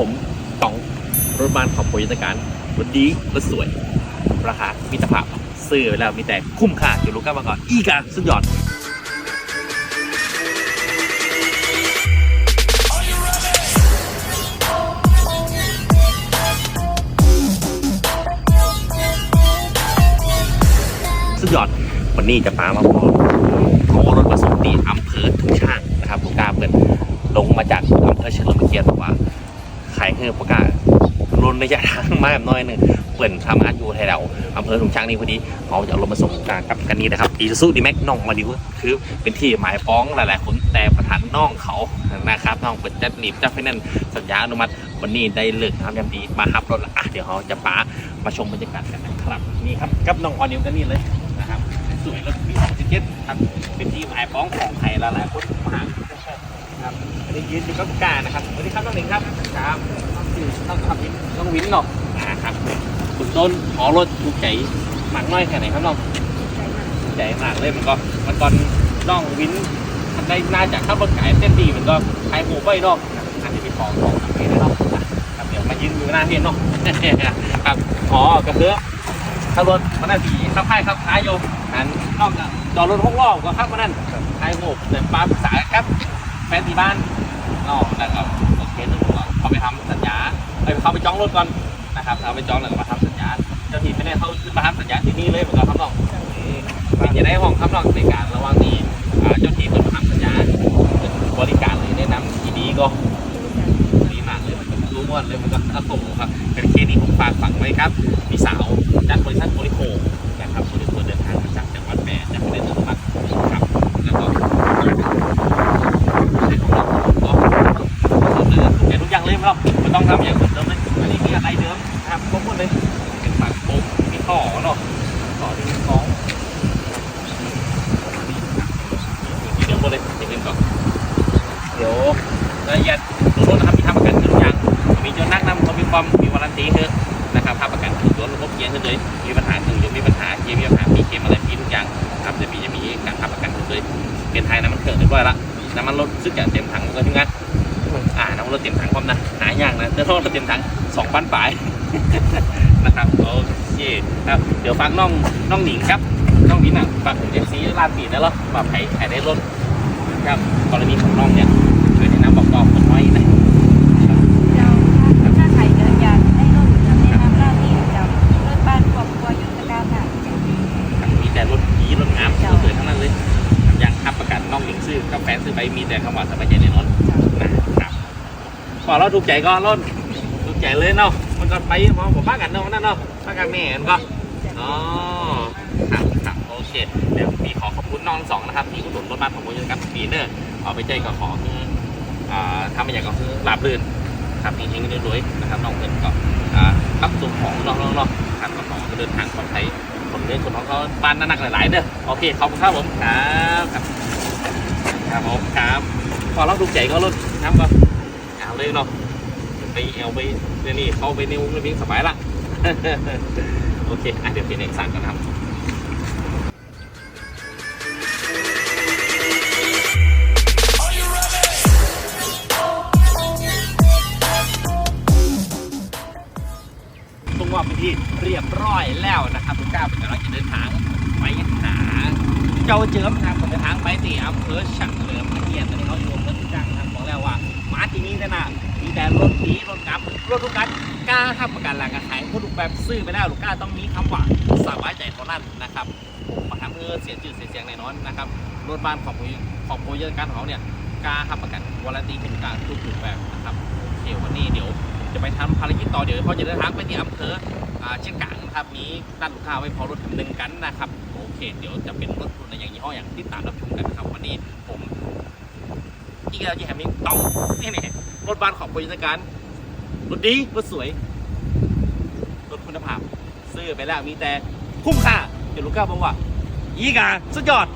ผมต๋องรถบ้านขอบโปรยตการรถดีรถสวย ราคามิตรภาพซื้อไปแล้วมีแต่คุ้มค่าเดี๋ยวรู้กันมาก่อน อีกาสุดยอดสุดยอด วันนี้จะพามาพอ ระยะทางมาแบบน้อยหนึ่งเปิดทำงานอยู่ไทยเราอำเภอทุ่งช่างนี่พอดีเขาจะเอารถมาส่งกลางกับกันนี้นะครับอีซูดีแม็กน้องมาดิวคือเป็นที่หมายฟ้องหลายๆคนแต่ประธานน้องเขานะครับน้องเปิดจัดหนีบจัดไฟนนซ์สัญญาอนุมัติวันนี้ได้เลิกทำยามดีมาฮับรถละอะเดี๋ยวเขาจะปามาชมบรรยากาศกันนะครับนี่ครับกับน้องออนิวกันนี่เลยนะครับสวยรถปี2017ครับเป็นที่หมายป้องของใครหลายๆคนมากครับอันนี้ยืนอยู่กับกานะครับสวัสดีครับน้องหนิงครับครับต้องครับ วินน้นเนาะอ่าครับคุณต้นขอรถถูกใจมากน้อยแค่ไหนครับน้องถูกใจมากเลยมันก็มันก่อนน้องวินมันได้น่าจะขับรถขายเต้นดีมันก็ขายหมูไว้เนาะอันนี้เป็นของของทางเพจเนาะครับเดี๋ยวมายืนอยู่หน้าเพจเนาะครับอ๋อก็คือขับรถมันน่าสีขับค่ายขับท้ายอยู่อันนอกจากจอดรถหกล้อก็ขับมานั่นท้ายโหบแต่ปลาปรึกษาครับแฟนที่บ้านนอกแล้วก็โอเคนึงก็เขาไปทำสัญญาไป เขาไปจองรถก่อนนะครับเอาไปจองแล้วก็มาทำสัญญาเจ้าที่ไม่ได้เขาขึ้นมาทำสัญญาที่นี่เลยเหมือนกันครับน้องเป็นจะได้ห้องครับน้องในการระหว่างนี้เจ้าที่เปิดมาทำสัญญาบริการเลยแนะนำที่ดีก็ดีมากเลยมันก็รู้หมดเลยมันก็อากงครับเป็นเคสนี้ผมฝากฝังไว้ครับมีสาวจากบริษัทโมริโคนะครับโมริโคเดินทางมาจากจังหวัดแพร่จากประเทศอังกครับแล้วก็ในของเราก็เสนอทุกอย่างทุกอย่างเลยไม่ต้องไม่ต้องทำอย่าง ต่อเนาะท่อที่มีของมีเดิมหมดเลยเดี๋ยวเล่นก่อนเดี๋ยวรายละเอียดตัวรถนะครับมีทำประกันทุกอย่างมีเจ้านักนำเขามีความมีวารันตีคือนะครับภาพประกันตัวรถครบเกียร์ขึ้นเลยมีปัญหาถึงหรือมีปัญหาเกียร์มีปัญหามีเกมอะไรมีทุกอย่างครับจะมีจะมีการทำประกันเลยเปลี่ยนไทยน้ำมันเครื่องเรียบร้อยละน้ำมันรถซึ่งจะเต็มถังก็ถึงงั้นอ่าน้ำมันรถเต็มถังพร้อมนะหายากนะเจ้ารถเต็มถังสองพันปลายนะครับโอเค ครับเดี๋ยวฟังน้องน้องหนิงครับน้องวินอะฝากถึงเอฟซีลาดปีนะเหรอแบบใครใครได้รถครับกรณีของน้องเนี่ยช่วยแนะนำบอกต่อคนน้อยนะเจ้าถ้าใครเดินอยากให้รถจะแนะนำหน้าที่เจ้ารถบ้านครอบครัวยุทธการค่ะมีแต่รถผีรถงามสวยๆทั้งนั้นเลยอย่างขับประกันน้องหญิงซื้อกับแฟนซื้อไปมีแต่คำว่าสบายใจแน่นอนนะครับพอเราถูกใจก็ร่นถูกใจเลยเนาะ มันก็ไปมองผมบ้ากันเนาะนั่นเนาะบ้ากันแม่กันก็อ๋อครับครับโอเคเดี๋ยวมีขอขอบคุณน้องสองนะครับที่อุดหนุนรถบ้านของโมยกับปีเนอร์เอาไปใจก็ของอ่าทำมาอย่างก็คือราบรื่นครับมีเฮงๆรวยๆนะครับน้องเงินก็อ่ารับส่งของน้องๆๆครับก็ขอให้เดินทางปลอดภัยคนเล่นคนของเขาบ้านหนักหลายๆเด้อโอเคขอบคุณครับผมครับครับครับผมครับพอเราถูกใจก็รถน้ำก็เอาเลยเนาะ ไปเอาไปเดี๋ยวนี้เข้าไปในวงในวิ่งสบายละโอเคอะเดี๋ยวเปลี่ยนเอกสารกันครับตรงว่าเป็นที่เรียบร้อยแล้วนะครับทุกก้าวเป็นกำลังจะเดินทางไปหาเจ้าเจิมนะครับเดินทางไปที่อำเภอฉะเฉลิมพระเกียรติตอนนี้เขาอยู่อำเภอทุ่งจังนะครับบอกแล้วว่ามาที่นี่นะนะมีแต่รถ ดีรถกลับรถทุกคันกล้าทำประกันหลังการขายคนทุกแบบซื้อไปแล้วลูกค้าต้องมีคำว่าสบายใจเท่านั้นนะครับผมมาทำเพื่อเสียชื่อเสียเสียงแน่นอนนะครับรถบ้านของของผู้เยอะการของเขาเนี่ยกล้าทำประกันวารันตีเป็นการทุกถูกแบบนะครับโอเควันนี้เดี๋ยวจะไปทำภารกิจต่อเดี๋ยวเขาจะเดินทางไปที่อำเภอเชียงกางนะครับมีด้านลูกค้าไว้พอรถคันหนึ่งกันนะครับโอเคเดี๋ยวจะเป็นรถรุ่นในอย่างยี่ห้ออย่างที่ตามรับชมกันครับวันนี้ผมอีกแล้วที่แฮมมิ่งต้องนี่นี่รถบ้านของบริษัทการ รถดีรถสวยรถคุณภาพ ซื้อไปแล้วมีแต่คุ้มค่าเดี๋ยวลูกค้าบอกว่า อีกาสุดยอด